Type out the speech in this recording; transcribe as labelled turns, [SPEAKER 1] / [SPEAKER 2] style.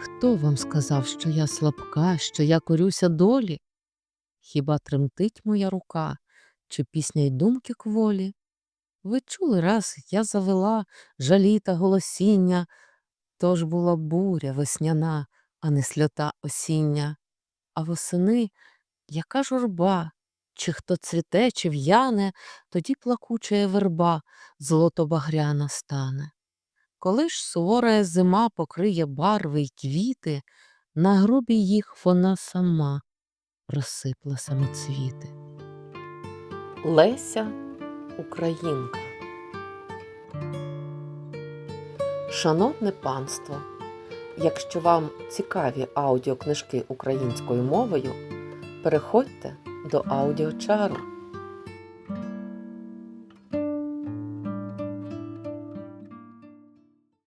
[SPEAKER 1] Хто вам сказав, що я слабка, що я корюся долі? Хіба тремтить моя рука, чи пісня й думки кволі? Ви чули раз, я завела жалі та голосіння, тож була буря весняна, а не сльота осіння. А восени яка журба, чи хто цвіте, чи в'яне, тоді плакучая верба золото-багряна стане. Коли ж сувора зима покриє барви й квіти, на грубі їх вона сама розсипла самоцвіти. Леся Українка Шановне панство, якщо вам цікаві аудіокнижки українською мовою, переходьте до аудіочару.